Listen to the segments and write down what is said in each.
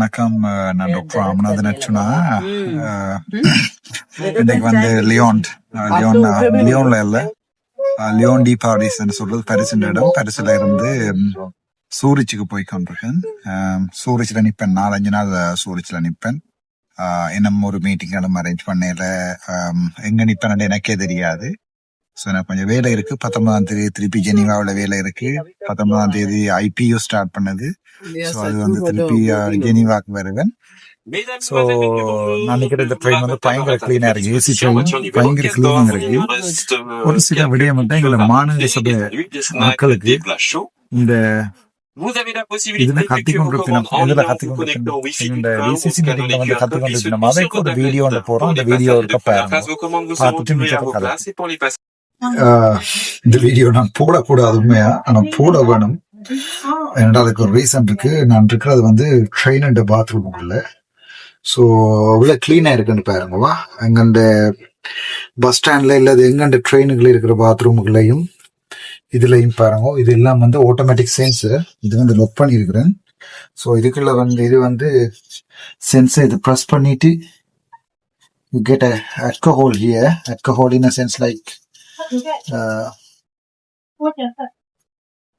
வணக்கம் நான் டாக்டர் ராமநாதன் அர்ச்சுனா இன்னைக்கு வந்து லியோன் அஹ், லியோன் லியோன்ல இல்ல. லியோன் டி பாரிஸ் சொல்றது பரிசுன்ற இடம். பரிசுல இருந்து சூரிச்சுக்கு போய் கொண்டிருக்கேன். சூரிச்சில் நிப்பேன். நாலஞ்சு நாள் சூரிச்சில் நிப்பேன். அஹ், இன்னும் ஒரு மீட்டிங் எல்லாம் அரேஞ்ச் பண்ணல. எங்க நிப்பேன் எனக்கே தெரியாது. ஸோ கொஞ்சம் வேலை இருக்கு. பத்தொன்பதாம் தேதி திருப்பி ஜெனீவாவில் வேலை இருக்கு. பத்தொன்பதாம் தேதி ஐபியூ ஸ்டார்ட் பண்ணது. ஸோ அது வந்து திருப்பி அஹ், ஜெனீவாக்கு வருவேன். ஸோ நான் நினைக்கிற இந்த ட்ரெயின் வந்து பயங்கர கிளீனா இருக்கு. ஏசி ட்ரெயின் பயங்கர கிளீனிங் இருக்கு. ஒரு சில விடயம் மட்டும் எங்களோட மாநகர சபை மக்களுக்கு இந்த கொண்டிருப்பினம் இந்த டிசிசி மீட்டிங்ல வந்து கத்தி கொண்டிருப்பினம் அதைக்கு ஒரு வீடியோ ஒன்று போறோம் அந்த வீடியோ இருக்க பாருங்க. பார்த்துட்டு மிச்சத்தை இந்த வீடியோ நான் போடக்கூடாது உண்மையா? ஆனா போட வேணும். ஏன்னா அதுக்கு ஒரு ரீசன் இருக்கு. நான் இருக்கிறது வந்து ட்ரெயின் அண்ட் பாத்ரூம் உள்ள. ஸோ அவ்வளோ கிளீனா இருக்குன்னு பாருங்கவா அந்த பஸ் ஸ்டாண்ட்ல இல்லாத எங்க அந்த ட்ரெயினுக்குள்ள இருக்கிற பாத்ரூமுக்குள்ளேயும் இதுலயும் பாருங்க. இது எல்லாம் வந்து ஆட்டோமேட்டிக் சென்சர் இது வந்து லொக் பண்ணியிருக்கிறேன். ஸோ இதுக்குள்ள வந்து இது வந்து சென்சர் இது ப்ரெஸ் பண்ணிட்டு you get a here. Alcohol in a sense like uh,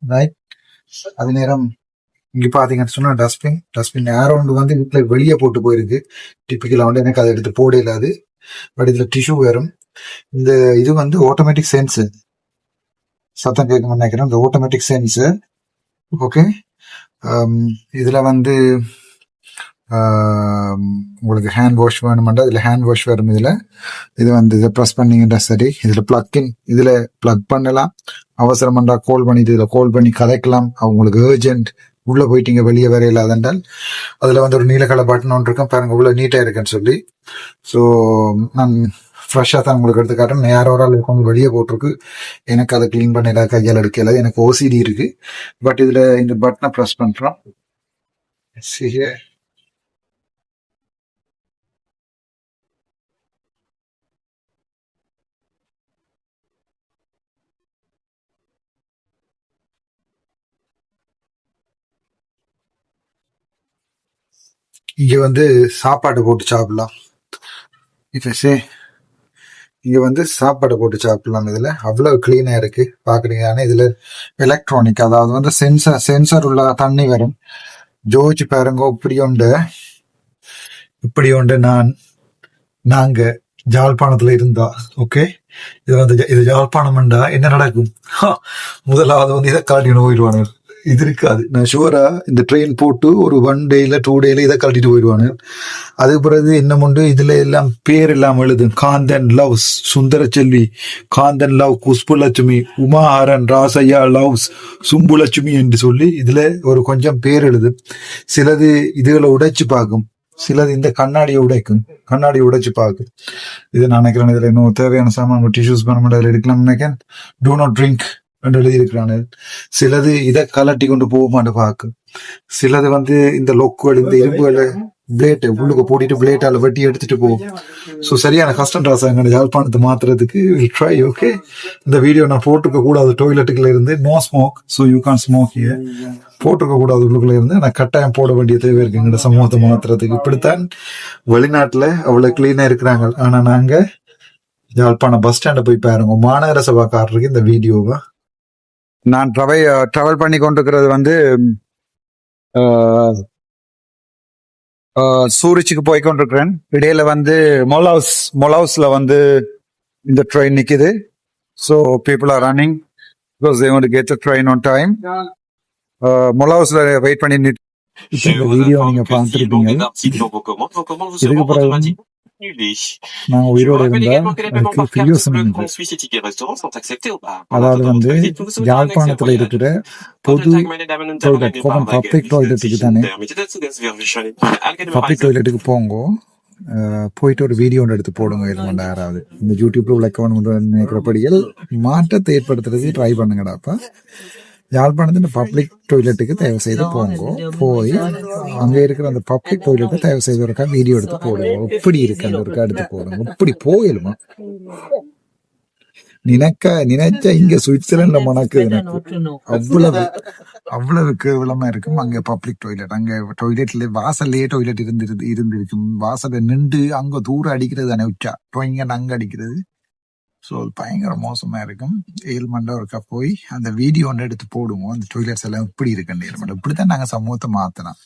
right அது நேரம் இங்க பாத்தீங்கன்னு சொன்னா டஸ்ட்பின் டஸ்ட்பின் அரௌண்ட் வந்து வீட்டுல வெளியே போட்டு போயிருக்கு. டிப்பிக்கலா வந்து எனக்கு அதை எடுத்து போட இல்லாது. பட் இதுல டிஷ்யூ வரும் இந்த இது வந்து ஆட்டோமேட்டிக் சென்ஸ் சத்தம் கேட்க நினைக்கிறேன். இந்த ஆட்டோமேட்டிக் சென்ஸ் ஓகே இதுல வந்து உங்களுக்கு ஹேண்ட் வாஷ் வேணுமெண்டா இதில் ஹேண்ட் வாஷ் வரும் இதில். இது வந்து இதை ப்ரெஸ் பண்ணீங்கன்னா சரி இதில் பிளக் இதில் ப்ளக் பண்ணலாம். அவசரமெண்டா கால் பண்ணிட்டு இதில் கால் பண்ணி கதைக்கலாம். அவங்களுக்கு ஏர்ஜென்ட் உள்ளே போயிட்டீங்க வெளியே வேற இல்லாதென்றால் அதில் வந்து ஒரு நீல கலர் பட்டன் ஒன்று இருக்கும். பாருங்க உள்ளே நீட்டாக இருக்குன்னு சொல்லி. ஸோ நான் ஃப்ரெஷ்ஷாக தான் உங்களுக்கு எடுத்து காட்டுறேன். நேரம் ஒரு ஆள் கொஞ்சம் வெளியே போட்டிருக்கு. எனக்கு அதை க்ளீன் பண்ணல கையால் எடுக்கல. எனக்கு ஓசிடி இருக்குது பட் இதில் இந்த பட்டனை ப்ரெஸ் பண்ணுறோம் சரி இங்கே வந்து சாப்பாடு போட்டு சாப்பிடலாம். இப்போ சே இங்கே வந்து சாப்பாடு போட்டு சாப்பிடலாம் இதில். அவ்வளோ க்ளீனாக இருக்குது பார்க்குறீங்க ஆனா இதில் எலக்ட்ரானிக் அதாவது வந்து சென்சார் சென்சார் உள்ள தண்ணி வரும். ஜோதிச்சு பாருங்க. இப்படி உண்டு. இப்படி உண்டு நான் நாங்கள் ஜாழ்ப்பாணத்தில் இருந்தா ஓகே இது வந்து இது ஜாழ்ப்பாணம்ண்டா என்ன நடக்கும்? முதலாவது வந்து இதை காட்டிட்டு போயிடுவானு இது இருக்காது. நான் ஷுவரா இந்த ட்ரெயின் போட்டு ஒரு ஒன் டேல டூ டேல இதை கழட்டிட்டு போயிடுவானு. அதுக்கு பிறகு என்ன உண்டு. இதுல எல்லாம் பேர் எல்லாம் எழுது Kanthan loves Sundara Selvi Kanthan love Kushbulakshmi Umaharan Rasaiah loves Sumbulakshmi என்று சொல்லி இதுல ஒரு கொஞ்சம் பேர் எழுது சிலது இதுகளை உடைச்சு பார்க்கும். சிலது இந்த கண்ணாடியை உடைக்கும். கண்ணாடியை உடைச்சு பார்க்கும். இதை நான் நினைக்கிறேன். இதுல இன்னும் தேவையான சாமான் டிஷ்யூஸ் பண்ண முடியாது எடுக்கலாம் நினைக்கிறேன். டூ நாட் ட்ரிங்க் என்று எழுதியிருக்கிறானே. சிலது இதை கலட்டி கொண்டு போகுமான்னு மாட்டேன் பார்க்கு. சிலது வந்து இந்த லொக்குகள் இந்த இரும்புகளை பிளேட் உள்ளுக்கு போட்டிட்டு பிளேட்டால வெட்டி எடுத்துட்டு போகும் ஸோ சரியான கஷ்டம் ராசாங்க யாழ்ப்பாணத்தை மாத்துறதுக்கு. ட்ரை ஓகே இந்த வீடியோ நான் போட்டிருக்க கூடாது. டொய்லெட்டுக்குள்ள இருந்து no smoke so you can't smoke here போட்டிருக்க கூடாது உள்ளுக்குள்ள இருந்து. நான் கட்டாயம் போட வேண்டிய தேவை இருக்கு. எங்களோட சமூகத்தை மாத்துறதுக்கு. இப்படித்தான் வெளிநாட்டுல அவ்வளவு கிளீனா இருக்கிறாங்க. ஆனா நாங்க யாழ்ப்பாணம் பஸ் ஸ்டாண்டை போய் பாருங்க. மாநகர சபாக்காரருக்கு இந்த வீடியோவை நான் ட்ரவை ட்ராவல் பண்ணி கொண்டிருக்கிறது வந்து சூரிச்சுக்கு போய் கொண்டிருக்கிறேன். இடையில வந்து மொலவுஸ் மொலவுஸ்ல வந்து இந்த ட்ரெயின் நிக்குது. So people are running because they want get train on time மொலவுஸ்ல wait பண்ணி இப்ப இந்த வீடியோ நீங்க பார்த்துருப்பீங்க இதுக்கு பிறகு நாங்க உயிரோட இருந்தா அதாவது வந்து யாழ்ப்பாணத்துல இருக்கிற பொது டாய்லெட் பப்ளிக் டாய்லெட்டுக்கு தானே பப்ளிக் டாய்லெட்டுக்கு போங்க போயிட்டு ஒரு வீடியோ ஒன்று எடுத்து போடுங்க பண்ண யாராவது இந்த யூடியூப்ல உள்ள அக்கௌண்ட் நினைக்கிறபடியில் மாற்றத்தை ஏற்படுத்துறதுக்கு ட்ரை பண்ணுங்கடாப்பா யாழ்ப்பாணத்து இந்த பப்ளிக் டாய்லெட்டுக்கு தயவு செய்து போங்க. போய் அங்க இருக்கிற அந்த பப்ளிக் டாய்லெட்டை தயவு செய்து ஒருக்கா வீடியோ எடுத்து போடுங்க. எப்படி இருக்கு அந்த ஒருக்கா எடுத்து போடுங்க. இப்படி போயிடுமா? நினைக்க நினைச்சா இங்க சுவிட்சர்லாண்ட்ல மணக்குது எனக்கு. அவ்வளவு அவ்வளவு கேவலமா இருக்கும் அங்க பப்ளிக் டாய்லெட் அங்க டாய்லெட்ல வாசல்லே டாய்லெட் இருந்து இருந்திருக்கும். வாசல்ல நின்று அங்க தூரம் அடிக்கிறது தானே உச்சா? இப்போ இங்க அடிக்கிறது. ஸோ அது பயங்கர மோசமாக இருக்கும். ஏழ்மண்டா இருக்கா ஒருக்கா போய் அந்த வீடியோ ஒன்று எடுத்து போடுவோம். அந்த டொய்லெட்ஸ் எல்லாம் இப்படி இருக்குன்னு ஏழு இப்படி இப்படித்தான் நாங்கள் சமூகத்தை மாற்றினோம்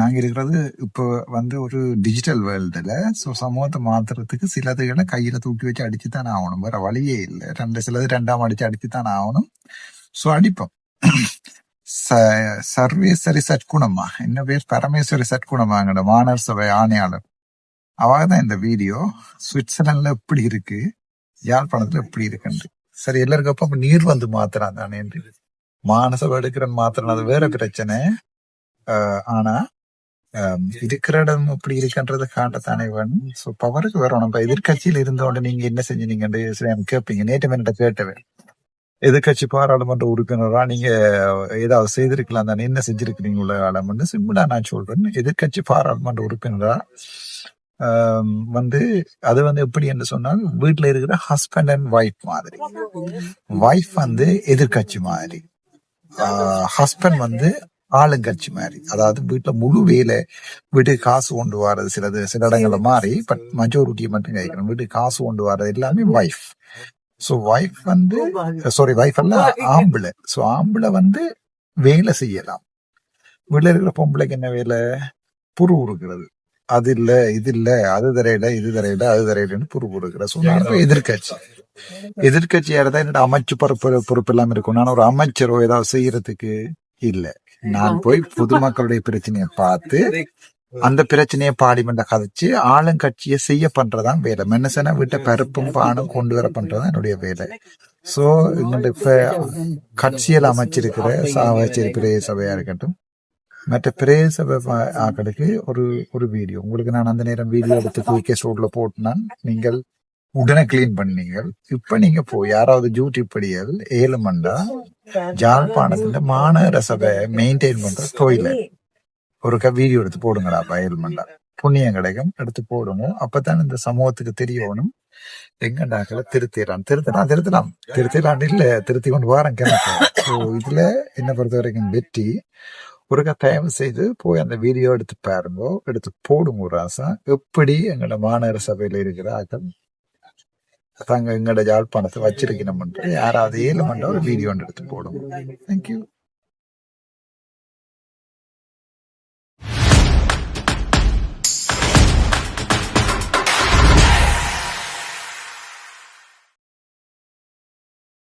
நாங்கள் இருக்கிறது இப்போ வந்து ஒரு டிஜிட்டல் வேர்ல்டில் ஸோ சமூகத்தை மாற்றுறதுக்கு சிலதுகளை கையில் தூக்கி வச்சு அடித்து தான் ஆகணும். வேறு வழியே இல்லை. ரெண்டு சிலது ரெண்டாம் அடித்து அடித்து தான் ஆகணும். ஸோ அடிப்போம். ச- சர்வேஸ்வரி சட்குணமா என்ன பேர்? பரமேஸ்வரி சட்குணமாங்கட மாணவர் சபை ஆணையாளர். அவாக தான் இந்த வீடியோ சுவிட்சர்லாண்டில் எப்படி இருக்குது யாழ்ப்பாணத்துல எப்படி இருக்குன்னு. சரி எல்லாருக்கும் அப்ப நீர் வந்து மாத்துறான் தானே மானச எடுக்கிறன் மாத்திரம் அது வேற பிரச்சனை. ஆஹ் ஆனா இருக்கிற இடம் எப்படி இருக்குன்றதை காட்டத்தானே வேணும் ஸோ பவருக்கு வரணும் இப்ப எதிர்கட்சியில இருந்தோட நீங்க என்ன செஞ்சீங்கன்னு சில கேட்பீங்க நேற்று என்கிட்ட கேட்டவே. எதிர்கட்சி பாராளுமன்ற உறுப்பினரா நீங்க ஏதாவது செய்திருக்கலாம் தானே. என்ன செஞ்சிருக்கிறீங்க உள்ள ஆளம்னு சிம்பிளா நான் சொல்றேன் எதிர்கட்சி பாராளுமன்ற உறுப்பினரா வந்து அது வந்து எப்படி என்று சொன்னால் வீட்டில் இருக்கிற ஹஸ்பண்ட் அண்ட் ஒய்ஃப் மாதிரி. ஒய்ஃப் வந்து எதிர்கட்சி மாதிரி. ஹஸ்பண்ட் வந்து ஆளுங்கட்சி மாதிரி. அதாவது வீட்டுல முழு வேலை வீட்டுக்கு காசு கொண்டு வர்றது சிலது சில இடங்கள்ல மாறி பட் மெஜாரிட்டியை மட்டும் கேட்கணும் வீட்டுக்கு காசு கொண்டு வர்றது எல்லாமே ஒய்ஃப் ஸோ ஒய்ஃப் வந்து சாரி ஒய்ஃப் அல்ல ஆம்பளை. ஸோ ஆம்பளை வந்து வேலை செய்யலாம். வீட்டில் இருக்கிற பொம்பளைக்கு என்ன வேலை? புரு உருக்கிறது. அது இல்ல இது இல்ல அது தரையில இது தரையில அது தரையிலன்னு ஸோ நான் எதிர்கட்சி எதிர்கட்சியா இருந்தா என்னோட அமைச்சு பொறுப்பு பொறுப்பு எல்லாம் இருக்கும் நான் ஒரு அமைச்சரோ ஏதாவது செய்யறதுக்கு இல்ல. நான் போய் பொதுமக்களுடைய பிரச்சனையை பார்த்து அந்த பிரச்சனையை பார்லிமெண்ட கதைச்சு ஆளுங்கட்சியை செய்ய பண்றதான் வேலை. மனுஷனை விட்ட பருப்பும் பானும் கொண்டு வர பண்றதுதான் என்னுடைய வேலை. சோ எங்கள்ட்ட இப்ப கட்சியில் அமைச்சிருக்கிற பிரேய சபையா இருக்கட்டும் மற்ற பிரேய சபை பா- ஆக்களுக்கு ஒரு ஒரு வீடியோ உங்களுக்கு நான் அந்த நேரம் வீடியோ எடுத்து குயிக்கே ஸ்டோர்ல போட்டுனான் நீங்கள் உடனே கிளீன் பண்ணீங்க இப்ப நீங்க போய் யாராவது டியூட்டி படியல் ஏழு மண்டா ஜாழ்ப்பாணத்துல மாநகர சபை மெயின்டைன் பண்ற டொய்லெட் ஒரு வீடியோ எடுத்து போடுங்கடா ஏழு மண்டா. புண்ணியம் கிடைக்கும் எடுத்து போடுங்க அப்பதான் இந்த சமூகத்துக்கு தெரியணும். எங்கண்டாக்களை திருத்திடலாம். திருத்தலாம் திருத்தலாம். திருத்திடலாம் இல்ல திருத்தி கொண்டு வாரம் கிணக்கு இதுல என்ன பொறுத்த வரைக்கும் வெற்றி. ஒரு தயவு செய்து போய் அந்த வீடியோ எடுத்து பாருங்க. எடுத்து போடுங்க ஒரு ஆசை. எப்படி எங்களோட மாநகர சபையில இருக்கிற ஆக்கள் தாங்க எங்களோட யாழ்ப்பாணத்தை வச்சிருக்கணும் யாராவது ஏழு மண்ட ஒரு வீடியோ எடுத்து போடுங்க. தேங்க்யூ